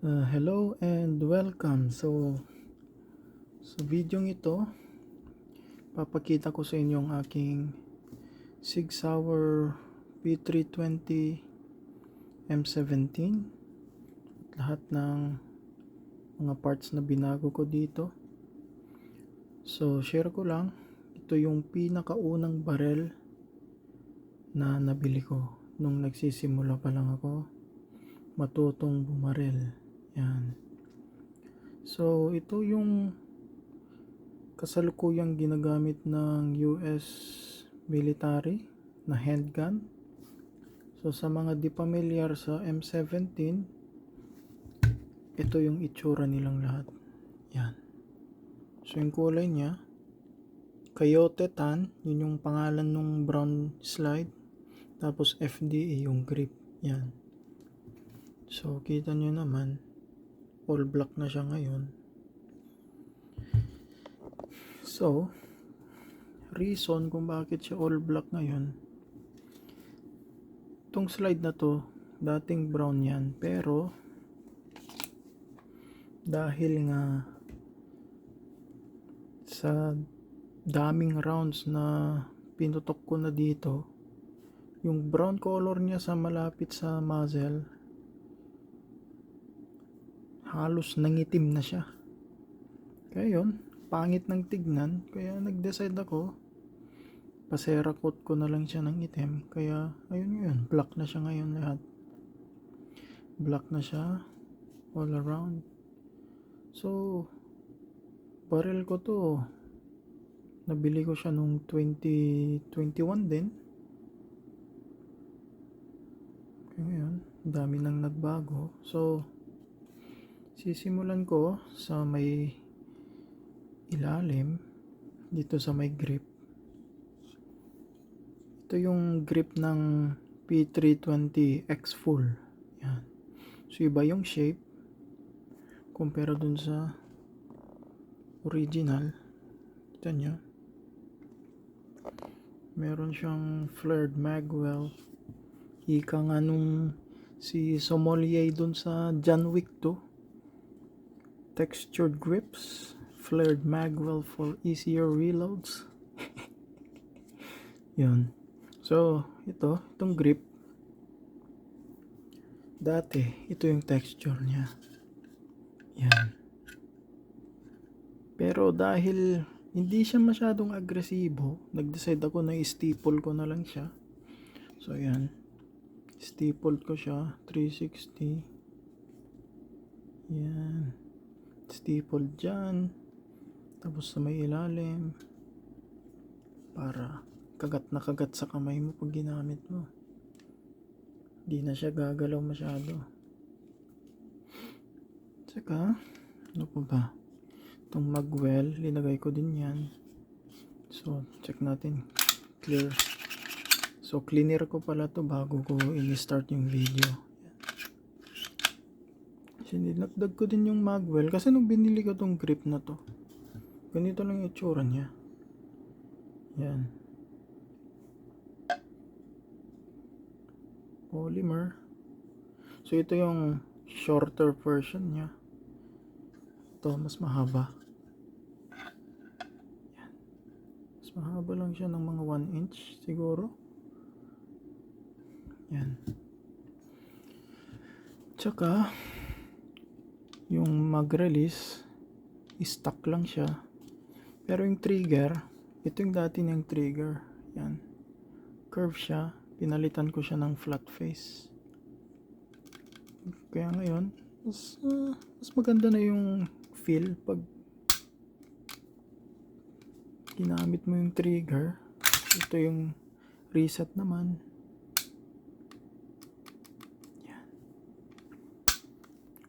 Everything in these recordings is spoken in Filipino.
Uh, hello and welcome. So, sa video ito, papakita ko sa inyo ang aking Sig Sauer P320 M17. Lahat ng mga parts na binago ko dito. So, share ko lang. Ito yung pinakaunang barel na nabili ko nung nagsisimula pa lang ako matutong bumarel. Yan. So, ito yung kasalukuyang ginagamit ng US military na handgun. So, sa mga di familiar sa M17, ito yung itsura nilang lahat. Yan. So, yung kulay niya, Coyote Tan, yun yung pangalan ng brown slide. Tapos FDA yung grip. Yan. So, kita nyo naman, all black na siya ngayon. So, reason kung bakit siya all black ngayon, itong slide na to, dating brown yan, pero, dahil nga, sa daming rounds na pinutok ko na dito, yung brown color niya sa malapit sa muzzle, halos nangitim na siya. Kaya yun, pangit ng tignan. Kaya nag-decide ako, pasera coat ko na lang siya ng itim. Kaya, ayun yun, black na siya ngayon lahat. Black na siya, all around. So, barrel ko to, nabili ko siya nung 2021 din. Kaya ngayon, dami nang nagbago. So, sisimulan ko sa may ilalim dito sa may grip. Ito yung grip ng P320 X Full. Yan. So iba yung shape kumpara dun sa original. Ito nyo? Meron siyang flared magwell. Ika nga nung si Sommelier dun sa John Wick 2 textured grips, flared magwell for easier reloads. Yun. So, ito, itong grip, dati, ito yung texture niya. Yan. Pero dahil hindi siya masyadong agresibo, nag-decide ako na i-staple ko na lang siya. So, yan. Staple ko siya, 360. Yan staple dyan tapos sa may ilalim para kagat na kagat sa kamay mo pag ginamit mo. Di na siya gagalaw masyado. Tsaka ano pa ba? Itong magwell linagay ko din yan. So check natin. Clear. So cleaner ko pala to bago ko in-start yung video Sinilagdag ko din yung magwell kasi nung binili ko tong grip na to. Ganito lang yung itsura niya. Yan. Polymer. So ito yung shorter version niya. Ito mas mahaba. Yan. Mas mahaba lang siya ng mga 1 inch siguro. Yan. Tsaka yung mag-release stuck lang siya. Pero yung trigger ito yung dati niyang trigger. Yan. Curve siya. Pinalitan ko siya ng flat face. Kaya ngayon mas, uh, mas maganda na yung feel pag ginamit mo yung trigger. Ito yung reset naman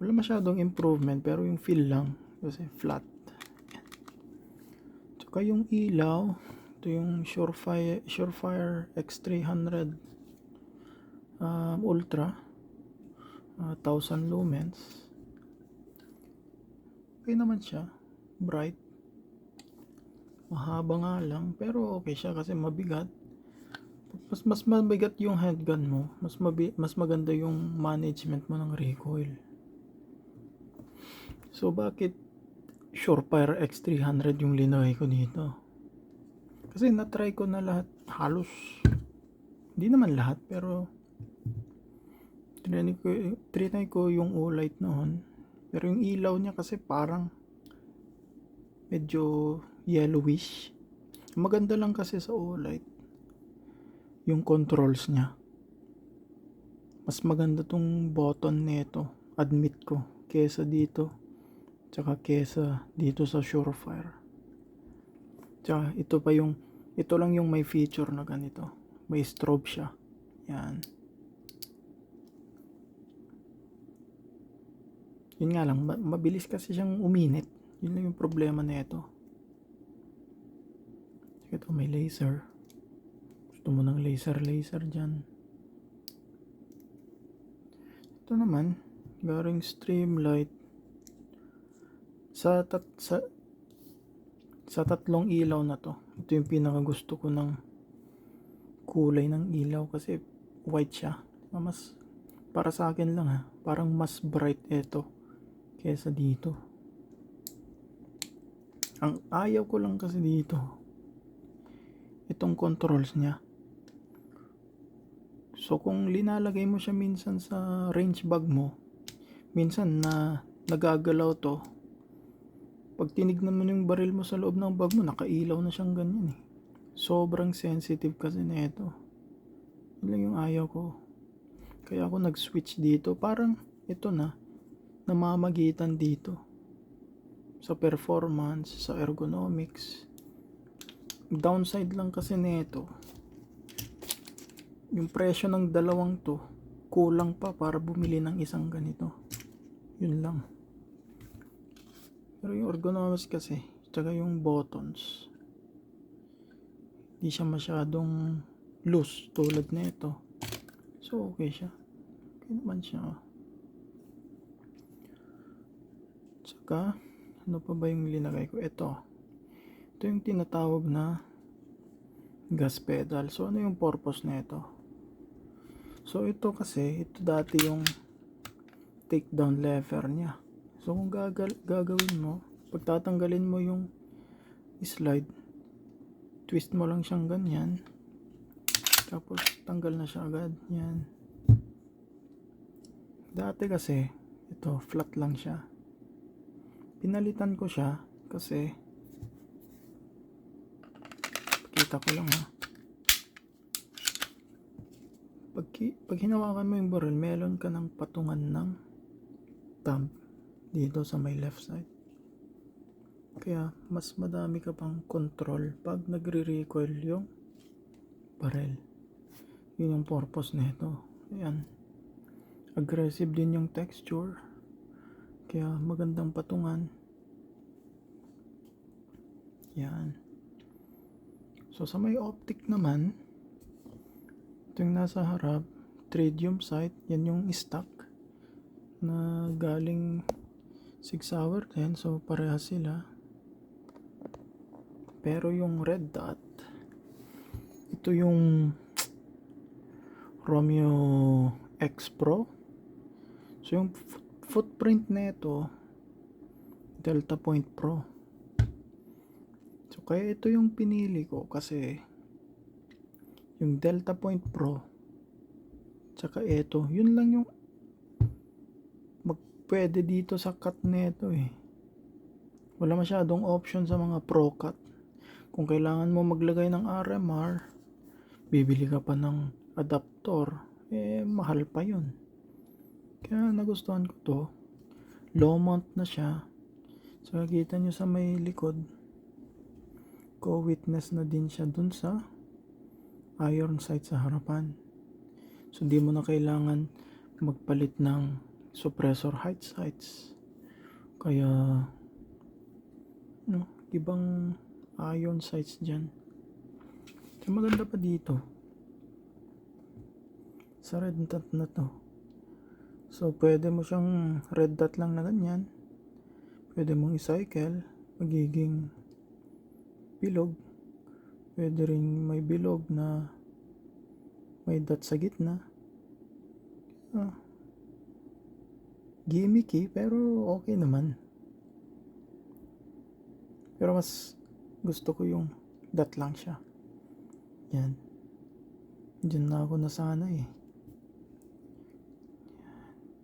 wala masyadong improvement pero yung feel lang kasi flat. Yan. tsaka yung ilaw ito yung Surefire, Surefire X300 um, Ultra uh, 1000 lumens. Okay naman siya bright. Mahaba nga lang pero okay siya kasi mabigat. Mas mas mabigat yung handgun mo mas mabi, mas maganda yung management mo ng recoil So, bakit Surefire X300 yung linaway ko dito? Kasi na-try ko na lahat, halos. Hindi naman lahat, pero trinay ko, trinay ko yung O-Light noon. Pero yung ilaw niya kasi parang medyo yellowish. Maganda lang kasi sa O-Light yung controls niya. Mas maganda tong button nito, admit ko, kesa dito. Tsaka kesa dito sa Surefire. Tsaka ito pa yung, ito lang yung may feature na ganito. May strobe siya. Yan. Yun nga lang, ma- mabilis kasi siyang uminit. Yun lang yung problema na ito. Ito may laser. Gusto mo ng laser laser dyan. Ito naman, garing Streamlight. Sa, tat, sa, sa tatlong ilaw na to, ito yung pinaka gusto ko ng kulay ng ilaw kasi white siya. Mas, para sa akin lang ha, parang mas bright ito kesa dito. Ang ayaw ko lang kasi dito, itong controls niya. So kung linalagay mo siya minsan sa range bag mo, minsan na nagagalaw to, pag tinignan mo yung baril mo sa loob ng bag mo, nakailaw na siyang ganyan eh. Sobrang sensitive kasi na ito. Yun lang yung ayaw ko. Kaya ako nag-switch dito. Parang ito na, namamagitan dito. Sa performance, sa ergonomics. Downside lang kasi nito, yung presyo ng dalawang to, kulang pa para bumili ng isang ganito. Yun lang. Pero yung ergonomics kasi, tsaka yung buttons, hindi siya masyadong loose tulad na ito. So, okay siya. Okay naman siya. Tsaka, ano pa ba yung linagay ko? Ito. Ito yung tinatawag na gas pedal. So, ano yung purpose na ito? So, ito kasi, ito dati yung take down lever niya. So, kung gagal gagawin mo, pagtatanggalin mo yung slide, twist mo lang siyang ganyan. Tapos, tanggal na siya agad. Yan. Dati kasi, ito, flat lang siya. Pinalitan ko siya kasi kita ko lang ha. Pag, pag hinawakan mo yung barrel, meron ka ng patungan ng thumb dito sa may left side. Kaya mas madami ka pang control pag nagre-recoil yung barrel. Yun yung purpose nito. Ayan. Aggressive din yung texture. Kaya magandang patungan. Yan. So sa may optic naman, ito yung nasa harap, tritium sight, yan yung stock na galing 6 hour din, so parehas sila. Pero yung red dot, ito yung Romeo X Pro. So yung foot- footprint na ito, Delta Point Pro. So kaya ito yung pinili ko kasi yung Delta Point Pro tsaka ito, yun lang yung magpwede dito sa cut nito eh. Wala masyadong option sa mga Pro cut. Kung kailangan mo maglagay ng RMR, bibili ka pa ng adapter, eh mahal pa yun. Kaya nagustuhan ko to. Low mount na siya. So kita nyo sa may likod, co-witness na din siya dun sa iron sight sa harapan. So di mo na kailangan magpalit ng suppressor height sights. Kaya no, ibang iron sights dyan. So maganda pa dito. Sa red dot na to. So pwede mo siyang red dot lang na ganyan. Pwede mong i-cycle. Magiging bilog. Pwede rin may bilog na may dot sa gitna. Ah. Gimmicky pero okay naman. Pero mas gusto ko yung dot lang siya. Yan. Diyan na ako nasanay eh.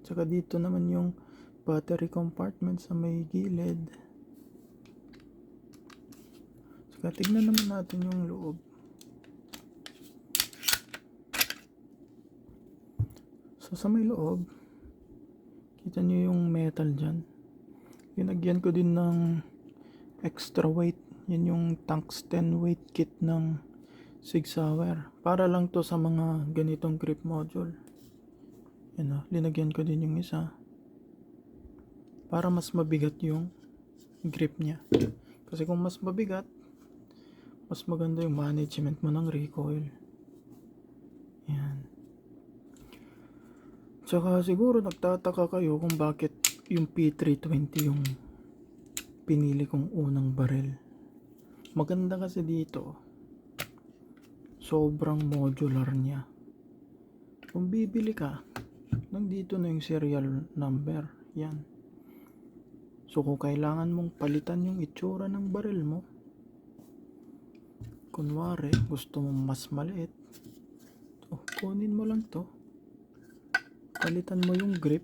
Tsaka dito naman yung battery compartment sa may gilid. Tsaka tignan naman natin yung loob. So sa may loob, kita nyo yung metal dyan. Linagyan ko din ng extra weight. Yan yung tungsten weight kit ng Sig Sauer. Para lang to sa mga ganitong grip module. Yan o, linagyan ko din yung isa. Para mas mabigat yung grip niya. Kasi kung mas mabigat, mas maganda yung management mo ng recoil. Yan. Tsaka siguro nagtataka kayo kung bakit yung P320 yung pinili kong unang baril. Maganda kasi dito, sobrang modular niya. Kung bibili ka, nandito na yung serial number. Yan. So kung kailangan mong palitan yung itsura ng baril mo, kunwari gusto mong mas maliit, oh, kunin mo lang to. Palitan mo yung grip.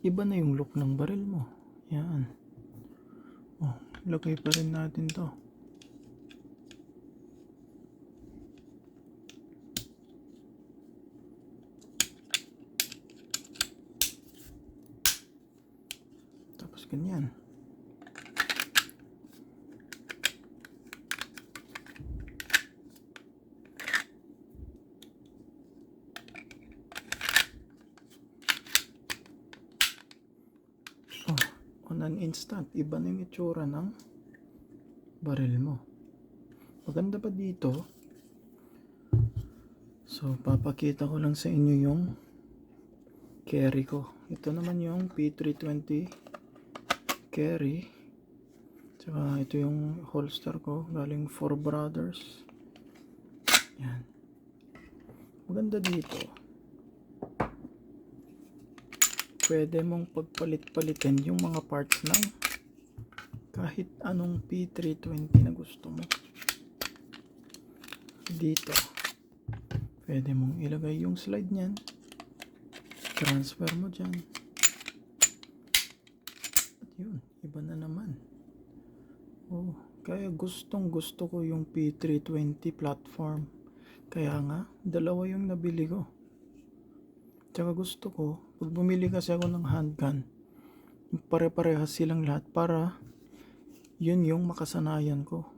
Iba na yung look ng baril mo. Yan. Oh, lagay pa rin natin to. Tapos ganyan. Oh, on an instant, iba na yung itsura ng baril mo. Maganda pa dito. So, papakita ko lang sa inyo yung carry ko. Ito naman yung P320 carry. Tsaka ito yung holster ko galing Four Brothers. Yan. Maganda dito. Pwede mong pagpalit-palitin yung mga parts ng kahit anong P320 na gusto mo. Dito. Pwede mong ilagay yung slide niyan. Transfer mo dyan. At yun, iba na naman. Oh, kaya gustong gusto ko yung P320 platform. Kaya nga, dalawa yung nabili ko. Tsaka gusto ko, pag bumili kasi ako ng handgun, pare-parehas silang lahat para yun yung makasanayan ko.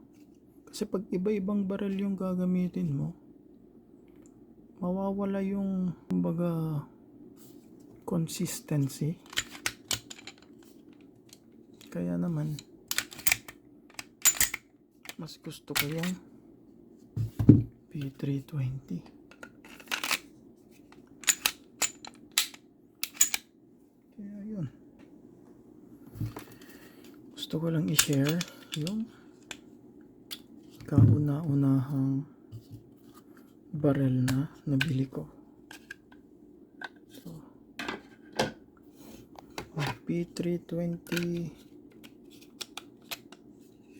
Kasi pag iba-ibang baril yung gagamitin mo, mawawala yung kumbaga consistency. Kaya naman, mas gusto ko yung P320. Kaya yun. Gusto ko lang i-share yung kauna-unahang barrel na nabili ko. So, ang P320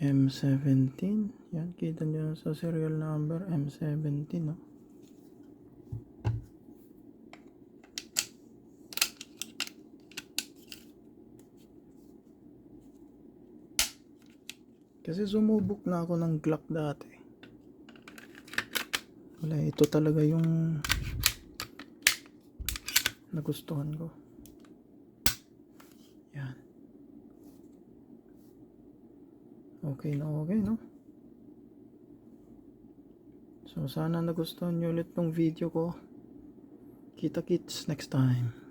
M17. Yan, kita nyo sa serial number M17, no? Kasi sumubok na ako ng Glock dati. Wala, ito talaga yung nagustuhan ko. Yan. Okay na okay, no? So, sana nagustuhan nyo ulit tong video ko. Kita kits next time.